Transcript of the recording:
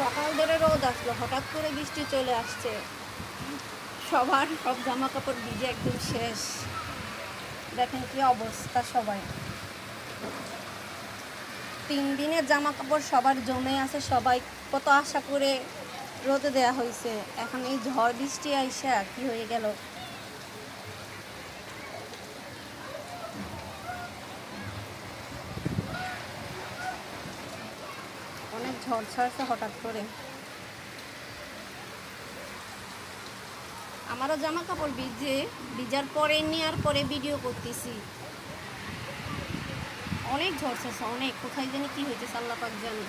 সকাল ধরে রোদ আসলো, হঠাৎ করে বৃষ্টি চলে আসছে। সবার সব জামা কাপড় ভিজে একদম শেষ। দেখেন কি অবস্থা সবাই। তিন দিনের জামা কাপড় সবার জমে আছে, সবাই কত আশা করে রোদে দেয়া হয়েছে। এখন এই ঝড় বৃষ্টি আইসা কি হয়ে গেল? ঝড় ছাড়ছে হঠাৎ করে। আমারও জামা কাপড় ভিজে, ভিজার পরে নেওয়ার পরে ভিডিও করতেছি। অনেক ঝড় ছাড়ছে অনেক। কোথায় জানি কি হয়েছে সাল্লাপাক পাক জানি।